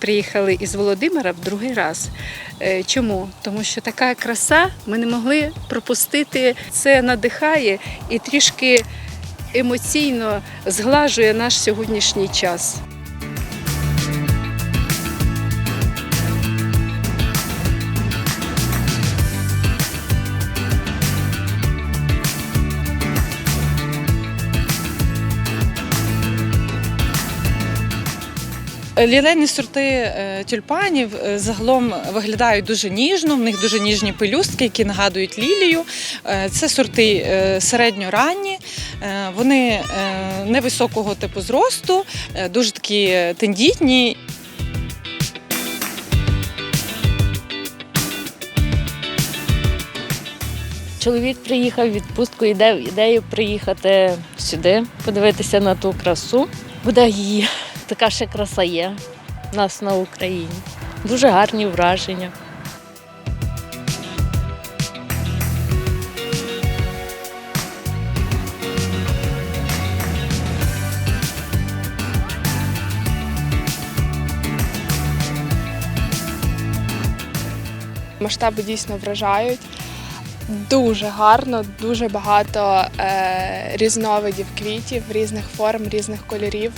приїхали із Володимира в другий раз. Е, Чому? Тому що така краса ми не могли пропустити. Це надихає і трішки емоційно зглажує наш сьогоднішній час. Лілейні сорти е, тюльпанів е, загалом виглядають дуже ніжно. В них дуже ніжні пелюстки, які нагадують лілію. Е, Це сорти е, середньоранні. Е, Вони е, невисокого типу зросту, е, дуже такі тендітні. Чоловік приїхав в відпустку, йде ідею приїхати сюди, подивитися на ту красу. Буде її. Така ще краса є в нас на Україні. Дуже гарні враження. Масштаби дійсно вражають. Дуже гарно, дуже багато е, різновидів квітів, різних форм, різних кольорів.